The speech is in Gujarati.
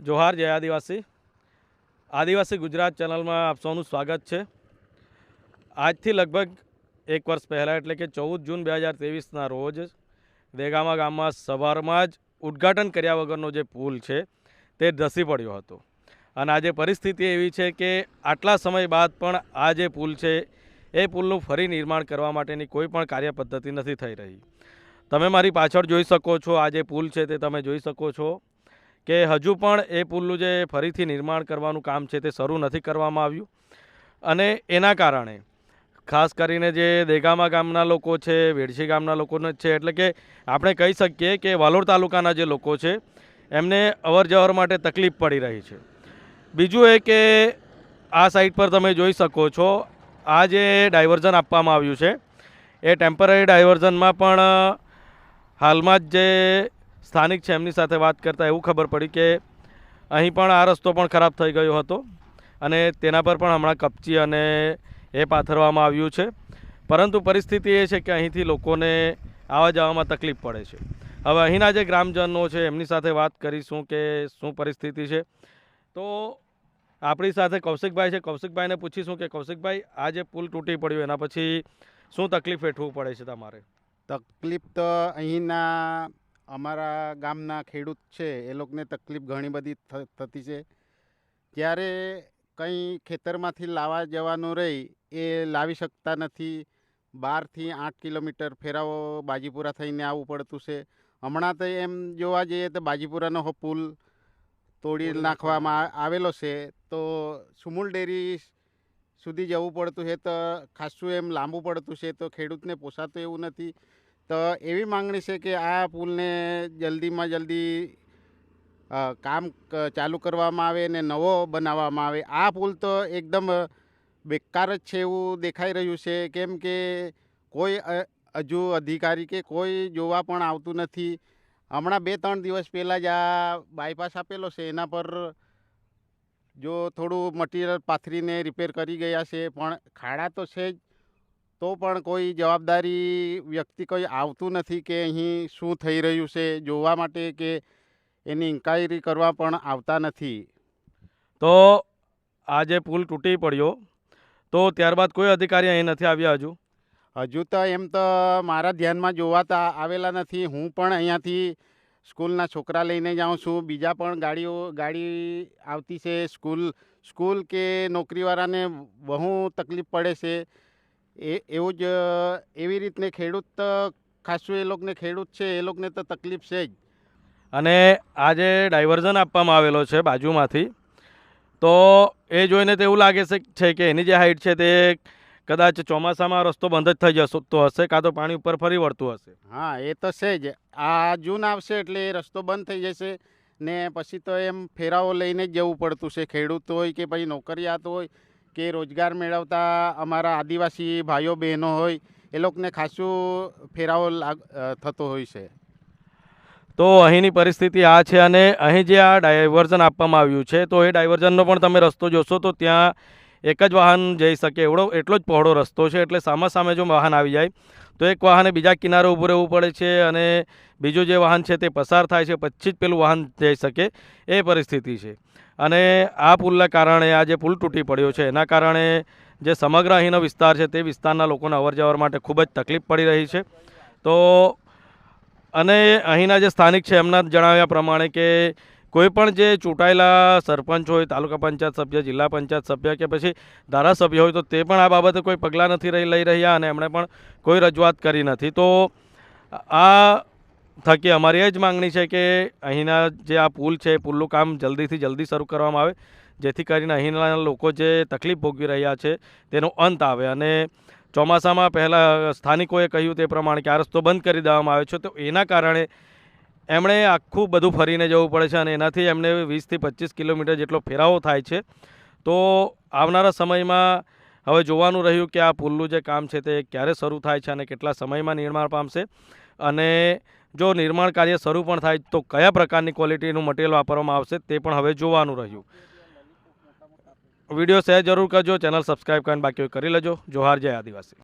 જોહાર, જય આદિવાસી. આદિવાસી ગુજરાત ચેનલમાં આપ સૌનું સ્વાગત છે. આજથી લગભગ એક વર્ષ પહેલાં, એટલે કે ચૌદ જૂન બે હજાર ત્રેવીસના રોજ, દેગામા ગામમાં સવારમાં જ ઉદ્ઘાટન કર્યા વગરનો જે પુલ છે, તે ધસી પડ્યો હતો. અને આજે પરિસ્થિતિ એવી છે કે આટલા સમય બાદ પણ આ જે પુલ છે, એ પુલનું ફરી નિર્માણ કરવા માટેની કોઈ પણ કાર્ય પદ્ધતિ નથી થઈ રહી. તમે મારી પાછળ જોઈ શકો છો આ જે પુલ છે, તે તમે જોઈ શકો છો. કે હજુ પણ એ પુલનું જે ફરીથી નિર્માણ કરવાનું કામ છે તે શરૂ નથી કરવામાં આવ્યું. અને એના કારણે, ખાસ કરીને જે દેગામા ગામના લોકો છે વેડશી ગામના લોકોને છે, એટલે કે આપણે કહી શકીએ કે વાલોડ તાલુકાના જે લોકો છે, એમને અવર જવર માટે તકલીફ પડી રહી છે. બીજું એ કે આ સાઈડ પર તમે જોઈ શકો છો, આ જે ડાયવર્ઝન આપવામાં આવ્યું છે, એ ટેમ્પરરી ડાયવર્ઝનમાં પણ, હાલમાં જ જે સ્થાનિક છે, એમની સાથે વાત કરતાં એવું ખબર પડી કે અહીં પણ આ રસ્તો પણ ખરાબ થઈ ગયો હતો અને તેના પર પણ હમણાં કપચી અને એ પાથરવામાં આવ્યું છે. પરંતુ પરિસ્થિતિ એ છે કે અહીંથી લોકોને આવવા જવામાં તકલીફ પડે છે. હવે અહીંના જે ગ્રામજનો છે, એમની સાથે વાત કરીશું કે શું પરિસ્થિતિ છે. તો આપણી સાથે કૌશિકભાઈ છે. કૌશિકભાઈને પૂછીશું કે કૌશિકભાઈ, આ જે પુલ તૂટી પડ્યો, એના પછી શું તકલીફ વેઠવું પડે છે તમારે? તકલીફ તો અહીંના અમારા ગામના ખેડૂત છે એ લોકોને તકલીફ ઘણી બધી થતી છે. ત્યારે કંઈ ખેતરમાંથી લાવવા જવાનું રહી એ લાવી શકતા નથી. બારથી આઠ કિલોમીટર ફેરાવો બાજીપુરા થઈને આવવું પડતું છે. હમણાં તો એમ જોવા જઈએ તો બાજીપુરાનો પુલ તોડી નાખવામાં આવેલો છે. તો સુમુલ ડેરી સુધી જવું પડતું છે તો ખાસું એમ લાંબુ પડતું છે તો ખેડૂતને પોસાતું એવું નથી. તો એવી માંગણી છે કે આ પુલને જલ્દીમાં જલ્દી કામ ચાલુ કરવામાં આવે ને નવો બનાવવામાં આવે. આ પુલ તો એકદમ બેકાર જ છે એવું દેખાઈ રહ્યું છે. કેમ કે કોઈ હજુ અધિકારી કે કોઈ જોવા પણ આવતું નથી. હમણાં બે ત્રણ દિવસ પહેલાં જ આ બાયપાસ આપેલો છે. એના પર જો થોડું મટીરિયલ પાથરીને રિપેર કરી ગયા છે. પણ ખાડા તો છે જ. તો પણ કોઈ જવાબદારી વ્યક્તિ કોઈ આવતું નથી કે અહીં શું થઈ રહ્યું છે? જોવા માટે કે એની ઇન્ક્વાયરી કરવા પણ આવતા નથી. તો આજે પુલ તૂટી પડ્યો. તો ત્યારબાદ કોઈ અધિકારી અહીં નથી આવ્યા હજુ? હજુ તો એમ તો મારા ધ્યાનમાં જોવાતા આવેલા નથી. હું પણ અહીંયાથી સ્કૂલના છોકરા લઈને જાઉં છું. બીજા પણ ગાડીઓ ગાડી આવતી છે સ્કૂલ. સ્કૂલ કે નોકરીવાળાને બહુ તકલીફ પડે છે. એ એવું જ એવી રીતને ખેડૂત ખાસું એ લોકોને ખેડૂત છે એ લોકોને તો તકલીફ છે જ. અને આ જે ડાયવર્ઝન આપવામાં આવેલો છે બાજુમાંથી તો એ જોઈને તો એવું લાગે છે કે એની જે હાઈટ છે તે કદાચ ચોમાસામાં રસ્તો બંધ જ થઈ જતો હશે કાં તો પાણી ઉપર ફરી વળતું હશે? હા એ તો છે જ. આ જૂન આવશે એટલે એ રસ્તો બંધ થઈ જશે ને પછી તો એમ ફેરાવો લઈને જ જવું પડતું છે ખેડૂત હોય કે પછી નોકરિયાત હોય કે રોજગાર મેળવતા અમારા આદિવાસી ભાઈઓ, બહેનો હોય, એ લોકોને ખાસું ફેરાવો થતો હોય છે. તો અહીંની પરિસ્થિતિ આ છે અને અહીં જે આ ડાયવર્ઝન આપવામાં આવ્યું છે, તો એ ડાયવર્ઝનનો પણ તમે રસ્તો જોશો તો ત્યાં એક જ વાહન જઈ શકે, એવડો, એટલો જ પહોળો રસ્તો છે, એટલે સામા સામે જો વાહન આવી જાય, તો એક વાહને બીજા કિનારે ઊભું રહેવું પડે છે અને બીજું જે વાહન છે તે પસાર થાય છે, પછી જ પેલું વાહન જઈ શકે, એ પરિસ્થિતિ છે. અને આ પુલના કારણે આ જે પુલ તૂટી પડ્યો છે, એના કારણે જે સમગ્ર અહીંનો વિસ્તાર છે, તે વિસ્તારના લોકોને અવર જવર માટે ખૂબ જ તકલીફ પડી રહી છે. તો અને અહીંના જે સ્થાનિક છે, એમના જણાવ્યા પ્રમાણે કે કોઈપણ જે ચૂંટાયેલા સરપંચ હોય, તાલુકા પંચાયત સભ્ય, જિલ્લા પંચાયત સભ્ય કે પછી ધારાસભ્ય હોય, તો તે પણ આ બાબતે કોઈ પગલાં નથી લઈ રહ્યા અને એમણે પણ કોઈ રજૂઆત કરી નથી. તો આ થકી અમારી એ જ માંગણી છે કે અહીંના જે આ પુલ છે, એ પુલનું કામ જલ્દીથી જલ્દી શરૂ કરવામાં આવે. જેથી કરીને અહીંના લોકો જે તકલીફ ભોગવી રહ્યા છે, તેનો અંત આવે. અને ચોમાસામાં પહેલાં સ્થાનિકોએ કહ્યું તે પ્રમાણે કે આ રસ્તો બંધ કરી દેવામાં આવ્યો છે, તો એના કારણે એમણે આખું બધું ફરીને જવું પડે છે અને એનાથી એમને વીસથી પચીસ કિલોમીટર જેટલો ફેરાવો થાય છે. તો આવનારા સમયમાં હવે જોવાનું રહ્યું કે આ પુલનું જે કામ છે, તે ક્યારે શરૂ થાય છે અને કેટલા સમયમાં નિર્માણ પામશે. અને જો નિર્માણ કાર્ય શરૂ પણ થાય, તો કયા પ્રકારની ક્વોલિટીનું મટીરિયલ વાપરવામાં આવશે તે પણ હવે જોવાનું રહ્યું. વીડિયો શેર જરૂર કરજો, ચેનલ સબસ્ક્રાઈબ કરીને બાકી કરી લેજો. જોહાર, જય આદિવાસી.